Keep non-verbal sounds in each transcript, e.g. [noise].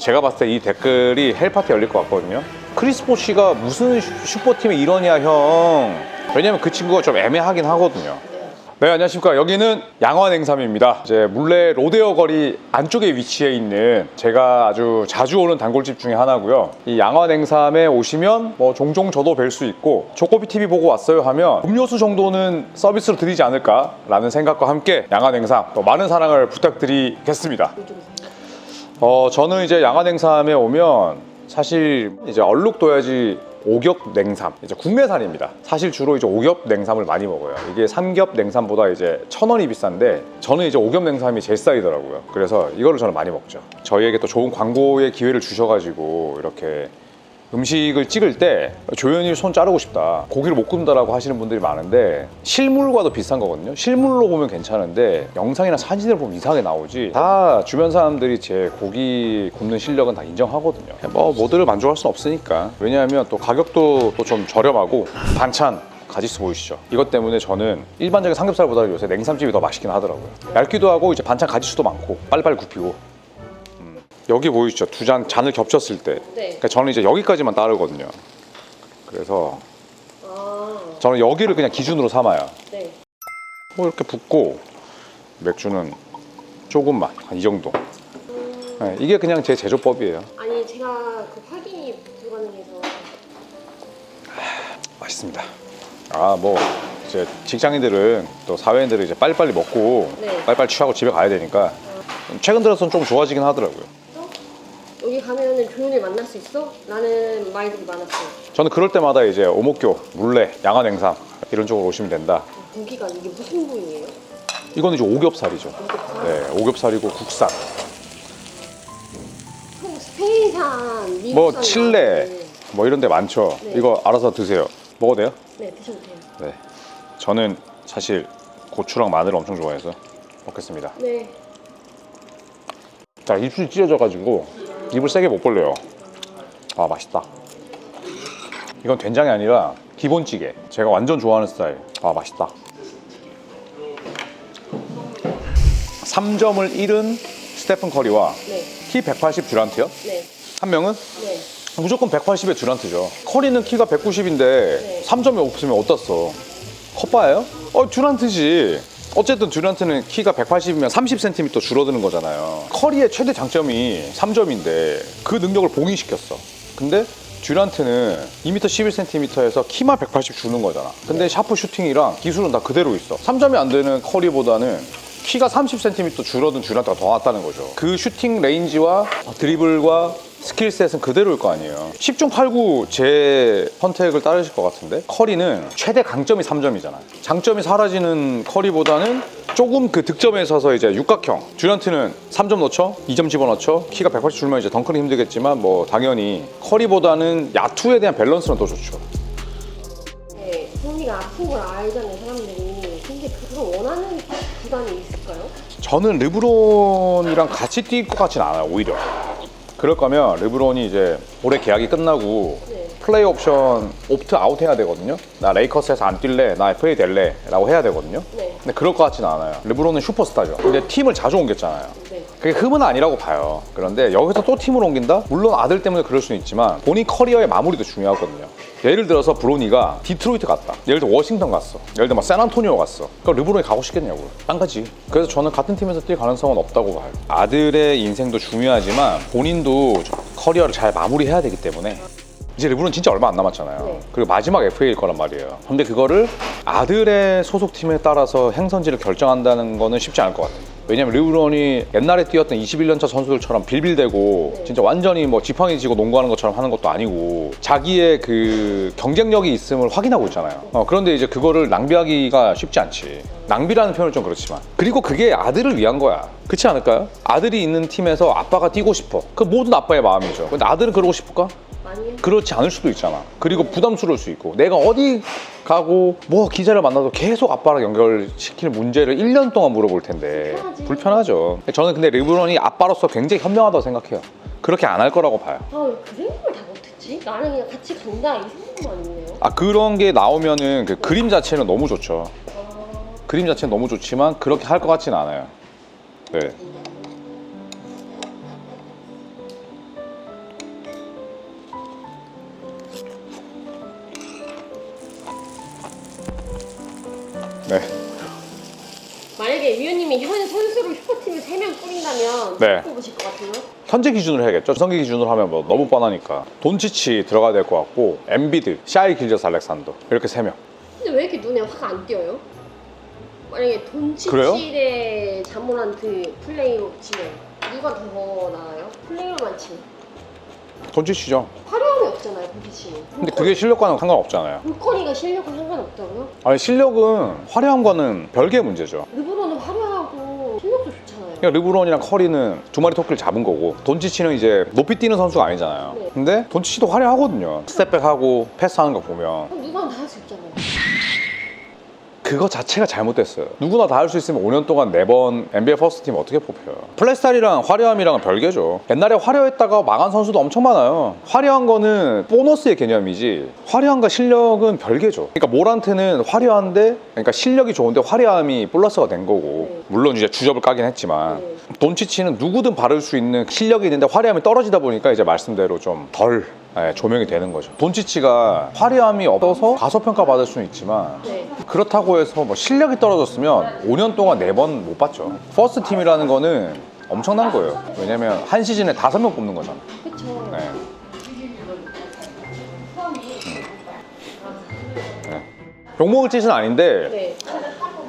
제가 봤을 때 이 댓글이 헬파티 열릴 것 같거든요. 크리스포 씨가 무슨 슈- 슈퍼팀에 이러냐 형. 왜냐면 그 친구가 좀 애매하긴 하거든요. 네 안녕하십니까 여기는 양화냉삼입니다 이제 물레 로데오 거리 안쪽에 위치해 있는 제가 아주 자주 오는 단골집 중에 하나고요 이 양화냉삼에 오시면 뭐 종종 저도 뵐 수 있고 조코비 TV 보고 왔어요 하면 음료수 정도는 서비스로 드리지 않을까 라는 생각과 함께 양화냉삼 또 많은 사랑을 부탁드리겠습니다 어 저는 이제 양화 냉삼에 오면 사실 이제 얼룩도야지 오겹 냉삼 이제 국내산입니다. 사실 주로 이제 오겹 냉삼을 많이 먹어요. 이게 삼겹 냉삼보다 이제 천 원이 비싼데 저는 이제 오겹 냉삼이 제일 싸이더라고요. 그래서 이거를 저는 많이 먹죠. 저희에게 또 좋은 광고의 기회를 주셔가지고 이렇게 음식을 찍을 때 조연히 손 자르고 싶다 고기를 못 굽는다라고 하시는 분들이 많은데 실물과도 비슷한 거거든요. 실물로 보면 괜찮은데 영상이나 사진을 보면 이상하게 나오지. 다 주변 사람들이 제 고기 굽는 실력은 다 인정하거든요. 뭐 모두를 만족할 수는 없으니까. 왜냐하면 또 가격도 또 좀 저렴하고 반찬 가지수 보이시죠? 이것 때문에 저는 일반적인 삼겹살보다 요새 냉삼집이 더 맛있긴 하더라고요. 얇기도 하고 이제 반찬 가지수도 많고 빨리빨리 굽히고 여기 보이시죠? 두 잔 잔을 겹쳤을 때 네. 그러니까 저는 이제 여기까지만 따르거든요. 그래서 아, 저는 여기를 그냥 기준으로 삼아요. 네. 뭐 이렇게 붓고 맥주는 조금만 한 이 정도. 네, 이게 그냥 제 제조법이에요. 아니 제가 그 확인이 불가능해서 맛있습니다. 아 뭐 이제 직장인들은 또 사회인들은 이제 빨리빨리 먹고 네. 빨리빨리 취하고 집에 가야 되니까 최근 들어서는 좀 좋아지긴 하더라고요. 여기 가면은 조연을 만날 수 있어? 라는 말들이 많았어요. 저는 그럴 때마다 이제 오목교, 물레, 양화냉삼 이런 쪽으로 오시면 된다. 고기가 이게 무슨 부위예요? 이거는 이제 오겹살이죠. 오겹살? 네, 오겹살이고 국산. 뭐 스페인산, 미국산 뭐 칠레 나오는- 뭐 이런 데 많죠. 네. 이거 알아서 드세요. 먹어도 돼요? 네, 드셔도 돼요. 네. 저는 사실 고추랑 마늘을 엄청 좋아해서 먹겠습니다. 네. 자, 입술이 찢어져가지고 입을 세게 못 벌려요. 아, 맛있다. 이건 된장이 아니라 기본찌개. 제가 완전 좋아하는 스타일. 아, 맛있다. 3점을 잃은 스테픈 커리와 네. 키 180 듀란트요. 네. 한 명은 네. 무조건 180의 듀란트죠. 커리는 키가 190인데 네. 3점이 없으면 써? 컵바예요? 어, 듀란트지. 어쨌든 듀란트는 키가 180이면 30cm 줄어드는 거잖아요. 커리의 최대 장점이 3점인데 그 능력을 봉인시켰어. 근데 듀란트는 2m 11cm에서 키만 180 주는 거잖아. 근데 샤프 슈팅이랑 기술은 다 그대로 있어. 3점이 안 되는 커리보다는 키가 30cm 줄어든 듀란트가 더 낫다는 거죠. 그 슈팅 레인지와 드리블과 스킬셋은 그대로일 거 아니에요. 10중 8구 제 선택을 따르실 것 같은데 커리는 최대 강점이 3점이잖아요. 장점이 사라지는 커리보다는 조금 그 득점에 있어서 이제 육각형. 듀란트는 3점 넣죠, 2점 집어넣죠. 키가 180 줄면 이제 덩크는 힘들겠지만 뭐 당연히 커리보다는 야투에 대한 밸런스는 더 좋죠. 네. 손이가 아픈 걸 알잖아요, 사람들이. 근데 그걸 원하는 구단이 있을까요? 저는 르브론이랑 같이 뛸 것 같진 않아요 오히려 그럴 거면 르브론이 이제 올해 계약이 끝나고 네. 플레이 옵션 옵트 아웃 해야 되거든요 나 레이커스에서 안 뛸래 나 FA 될래 라고 해야 되거든요 네. 근데 그럴 것 같진 않아요 르브론은 슈퍼스타죠 근데 팀을 자주 옮겼잖아요 네. 그게 흠은 아니라고 봐요 그런데 여기서 또 팀을 옮긴다? 물론 아들 때문에 그럴 수는 있지만 본인 커리어의 마무리도 중요하거든요 예를 들어서 브로니가 디트로이트 갔다 예를 들어 워싱턴 갔어 예를 들어 막 샌안토니오 갔어 그럼 르브론이 가고 싶겠냐고요 딴 가지 그래서 저는 같은 팀에서 뛸 가능성은 없다고 봐요 아들의 인생도 중요하지만 본인도 좀 커리어를 잘 마무리해야 되기 때문에 이제 르브론 진짜 얼마 안 남았잖아요. 네. 그리고 마지막 FA일 거란 말이에요. 근데 그거를 아들의 소속팀에 따라서 행선지를 결정한다는 거는 쉽지 않을 것 같아요. 왜냐면 르브론이 옛날에 뛰었던 21년차 선수들처럼 빌빌대고 진짜 완전히 뭐 지팡이 지고 농구하는 것처럼 하는 것도 아니고 자기의 그 경쟁력이 있음을 확인하고 있잖아요. 어, 그런데 이제 그거를 낭비하기가 쉽지 않지. 낭비라는 표현은 좀 그렇지만. 그리고 그게 아들을 위한 거야. 그렇지 않을까요? 아들이 있는 팀에서 아빠가 뛰고 싶어. 그 모든 아빠의 마음이죠. 근데 아들은 그러고 싶을까? 그렇지 않을 수도 있잖아. 그리고 부담스러울 수 있고 내가 어디 가고 뭐 기자를 만나도 계속 아빠랑 연결시킬 문제를 1년 동안 물어볼 텐데 불편하지. 불편하죠. 저는 근데 르브론이 아빠로서 굉장히 현명하다고 생각해요. 그렇게 안 할 거라고 봐요. 아, 왜 그런 걸다 못했지? 나는 그냥 같이 간다 이 생각만 있네요. 아 그런 게 나오면은 그 그림 자체는 너무 좋죠. 아, 그림 자체는 너무 좋지만 그렇게 할 것 같지는 않아요. 네. 네. 만약에 위원님이 현 선수로 슈퍼팀을 3명 꾸린다면 네. 누구 뽑으실 것 같아요? 현재 기준으로 해야겠죠. 성기 기준으로 하면 뭐 너무 뻔하니까. 돈치치 들어가야 될 것 같고, 엠비드, 샤이 길저스 알렉산더 이렇게 세 명. 근데 왜 이렇게 눈에 확 안 띄어요? 만약에 그래요? 돈치치 대 자모란트 플레이로 치면 누가 더 나아요? 플레이로만 치면 돈치치죠. 화려함이 없잖아요 돈치치는 근데 그게 실력과는 상관없잖아요. 볼거리가 실력과 상관없다고요? 아니 실력은 화려한 거는 별개의 문제죠. 르브론은 화려하고 실력도 좋잖아요 그냥 르브론이랑 커리는 두 마리 토끼를 잡은 거고 돈치치는 이제 높이 뛰는 선수가 아니잖아요. 네. 근데 돈치치도 화려하거든요. 스텝백하고 패스하는 거 보면 그럼 누구나 다할 수 있잖아요 그거 자체가 잘못됐어요. 누구나 다 할 수 있으면 5년 동안 4번 NBA 퍼스트 팀 어떻게 뽑혀요? 플레이스타일이랑 화려함이랑은 별개죠. 옛날에 화려했다가 망한 선수도 엄청 많아요. 화려한 거는 보너스의 개념이지 화려함과 실력은 별개죠. 그러니까 모란트는 화려한데 그러니까 실력이 좋은데 화려함이 플러스가 된 거고 네. 물론 이제 주접을 까긴 했지만 네. 돈치치는 누구든 바를 수 있는 실력이 있는데 화려함이 떨어지다 보니까 이제 말씀대로 좀 덜 조명이 되는 거죠. 돈치치가 화려함이 없어서 가소평가 받을 수는 있지만 네. 그렇다고 해서 뭐 실력이 떨어졌으면 5년 동안 4번 못 봤죠. 퍼스트 팀이라는 거는 엄청난 거예요. 왜냐면 한 시즌에 5명 뽑는 거잖아. 그쵸 네. 네. 욕먹을 짓은 아닌데 네.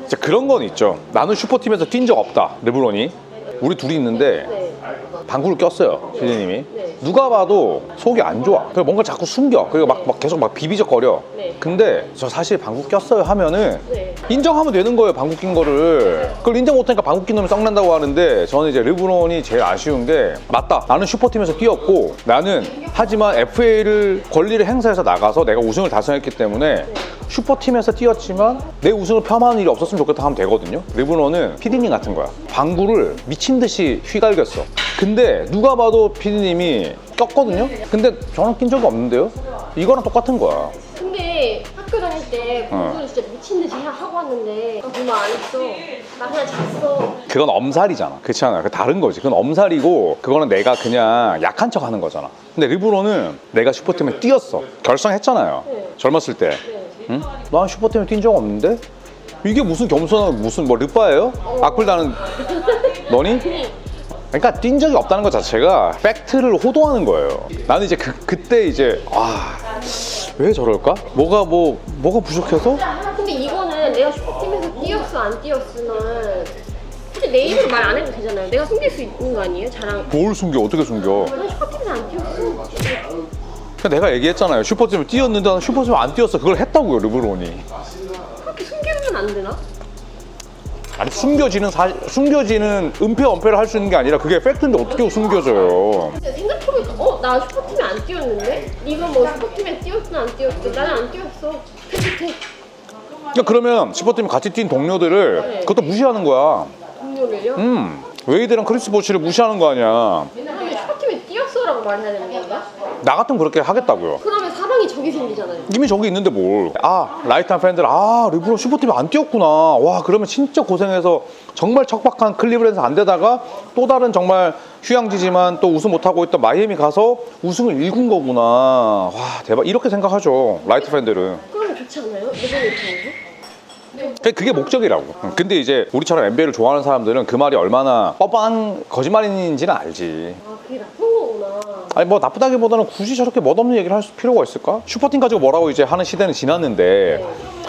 진짜 그런 건 있죠. 나는 슈퍼팀에서 뛴 적 없다. 르브론이. 우리 둘이 있는데 네. 방구를 꼈어요. 피디님이. 네. 누가 봐도 속이 안 좋아. 그래서 뭔가 자꾸 숨겨. 그리고 막, 막 계속 막 비비적거려. 네. 근데 저 사실 방구 꼈어요 하면은 네. 인정하면 되는 거예요 방구 낀 거를 그걸 인정 못하니까 방구 낀 놈이 썩난다고 하는데 저는 이제 르브론이 제일 아쉬운 게 맞다 나는 슈퍼팀에서 뛰었고 나는 하지만 FA를 권리를 행사해서 나가서 내가 우승을 달성했기 때문에 슈퍼팀에서 뛰었지만 내 우승을 폄하하는 일이 없었으면 좋겠다 하면 되거든요 르브론은 피디님 같은 거야 방구를 미친 듯이 휘갈겼어 근데 누가 봐도 피디님이 꼈거든요 근데 저는 낀 적이 없는데요 이거랑 똑같은 거야 근데 학교 다닐 때 어. 공부를 진짜 미친 듯이 하- 하고 왔는데 나 공부 안 했어. 나 그냥 잤어. 그건 엄살이잖아. 그렇지 않아요? 그 다른 거지. 그건 엄살이고 그거는 내가 그냥 약한 척 하는 거잖아. 근데 르브론은 내가 슈퍼팀에 뛰었어. 결성했잖아요. 네. 젊었을 때. 네. 응? 난 슈퍼팀에 뛴 적 없는데? 이게 무슨 겸손한 무슨 뭐 르빠예요? 악플 다는 너니? [laughs] 그러니까 뛴 적이 없다는 것 자체가 팩트를 호도하는 거예요. 나는 이제 그, 그때 이제 아, 왜 저럴까? 뭐가 뭐 뭐가 부족해서? 근데 이거는 내가 슈퍼팀에서 뛰었어 안 뛰었으면 솔직히 내 입으로 말 안 해도 되잖아요. 내가 숨길 수 있는 거 아니에요? 자랑. 뭘 숨겨? 어떻게 숨겨? 난 슈퍼팀에서 안 뛰었어. 그러니까 내가 얘기했잖아요. 슈퍼팀을 뛰었는데 슈퍼팀을 안 뛰었어. 그걸 했다고요, 르브론이. 그렇게 숨기면 안 되나? 아니 숨겨지는 사 숨겨지는 은폐 은폐를 할 수 있는 게 아니라 그게 팩트인데 어떻게 숨겨져요? 생각해보니까 어? 나 슈퍼팀에 안 뛰었는데? 네가 뭐 슈퍼팀에 뛰었어 안 뛰었어? 나는 안 뛰었어. 그러니까 그러면 슈퍼팀 같이 뛴 동료들을 그것도 무시하는 거야. 동료를요? 음, 웨이드랑 크리스 보시를 무시하는 거 아니야. 그러면 슈퍼팀에 뛰었어라고 말해야 되는 건가? 나 같으면 그렇게 하겠다고요. 그러면 사랑이 적이 생기잖아요. 이미 저기 있는데 뭘. 아, 라이트한 팬들, 아, 르브론 슈퍼팀에 안 뛰었구나. 와, 그러면 진짜 고생해서 정말 척박한 클리브랜드 안 되다가 또 다른 정말 휴양지지만 또 우승 못하고 있던 마이애미 가서 우승을 일군 거구나. 와, 대박. 이렇게 생각하죠. 라이트 팬들은. 그러면 좋지 않아요? 르브론 입장에서? 그게- 그게 목적이라고. 응. 근데 이제 우리처럼 NBA를 좋아하는 사람들은 그 말이 얼마나 뻔뻔한 거짓말인지는 알지. 아 그게 나쁜. 아니 뭐 나쁘다기보다는 굳이 저렇게 멋없는 얘기를 할 필요가 있을까? 슈퍼팀 가지고 뭐라고 이제 하는 시대는 지났는데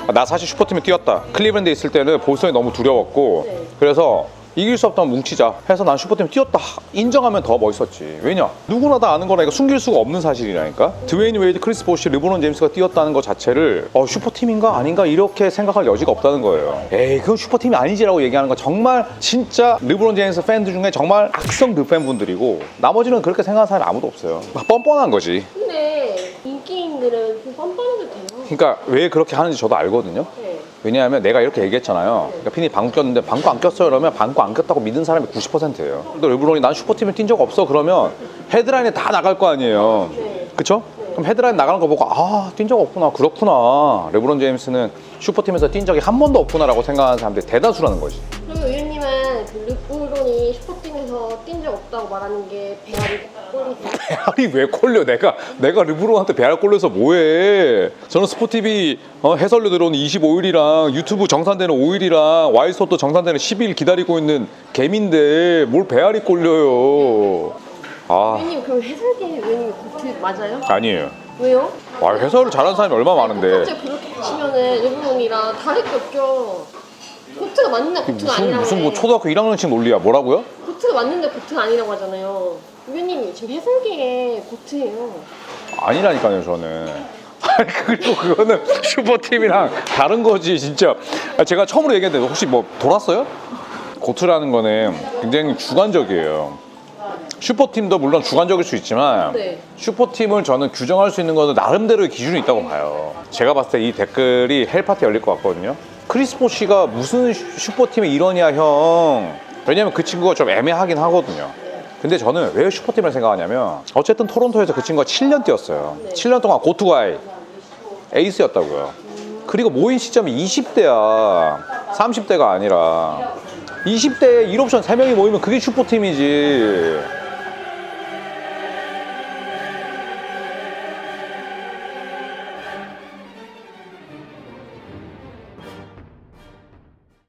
아, 나 사실 슈퍼팀에 뛰었다. 클리브랜드에 있을 때는 볼성이 너무 두려웠고 네. 그래서 이길 수 없다면 뭉치자. 해서 난 슈퍼팀 뛰었다. 인정하면 더 멋있었지. 왜냐? 누구나 다 아는 거라니까 숨길 수가 없는 사실이라니까. 드웨인 웨이드 크리스 보시 르브론 제임스가 뛰었다는 것 자체를 어 슈퍼팀인가 아닌가 이렇게 생각할 여지가 없다는 거예요. 에이 그건 슈퍼팀이 아니지라고 얘기하는 건 정말 진짜 르브론 제임스 팬들 중에 정말 악성 르팬분들이고 나머지는 그렇게 생각하는 사람이 아무도 없어요. 막 뻔뻔한 거지. 근데 인기인들은 좀 뻔뻔해도 돼요. 그러니까 왜 그렇게 하는지 저도 알거든요. 네. 왜냐하면 내가 이렇게 얘기했잖아요. 그러니까 핀이 방구 꼈는데 방구 안 꼈어요. 그러면 방구 안 꼈다고 믿는 사람이 90%예요. 근데 르브론이 난 슈퍼팀에 뛴 적 없어. 그러면 헤드라인에 다 나갈 거 아니에요. 네. 그쵸? 그럼 헤드라인 나가는 거 보고 아, 뛴 적 없구나. 그렇구나. 르브론 제임스는 슈퍼팀에서 뛴 적이 한 번도 없구나라고 생각하는 사람들이 대다수라는 거지. 그러면 의원님은 그 르브론이 적 없다고 말하는 게 배알이 꼴리세요? [laughs] 배알이 왜 꼴려? 내가 내가 르브론한테 배알 꼴려서 뭐해? 저는 스포티비 어, 해설료 들어오는 25일이랑 유튜브 정산되는 5일이랑 와이스포트 정산되는 10일 기다리고 있는 개인데 뭘 배알이 꼴려요? 아 위원님 그럼 해설계 위원님 고트 맞아요? 아니에요. 왜요? 와 해설을 잘하는 사람이 얼마나 많은데 첫째 그렇게 치면은 르브론이랑 다를 게 없죠. 고트가 맞는데 고트가 무슨 아니라고 무슨 뭐 해. 초등학교 1학년씩 논리야? 뭐라고요? 고트가 맞는데 고트가 아니라고 하잖아요. 위원님이 지금 해설계의 고트예요. 아니라니까요 저는 [laughs] 그리고 그거는 슈퍼팀이랑 다른 거지 진짜 아, 제가 처음으로 얘기했는데 혹시 뭐 돌았어요? 고트라는 거는 굉장히 주관적이에요 슈퍼팀도 물론 주관적일 수 있지만 네. 슈퍼팀을 저는 규정할 수 있는 거는 나름대로의 기준이 있다고 봐요 제가 봤을 때 이 댓글이 헬파티 열릴 것 같거든요 크리스포 씨가 무슨 슈- 슈퍼팀에 이러냐 형 왜냐면 그 친구가 좀 애매하긴 하거든요 근데 저는 왜 슈퍼팀을 생각하냐면 어쨌든 토론토에서 그 친구가 7년 뛰었어요. 7년 동안 고투가이 에이스였다고요. 그리고 모인 시점이 20대야. 30대가 아니라. 20대에 1옵션 3명이 모이면 그게 슈퍼팀이지.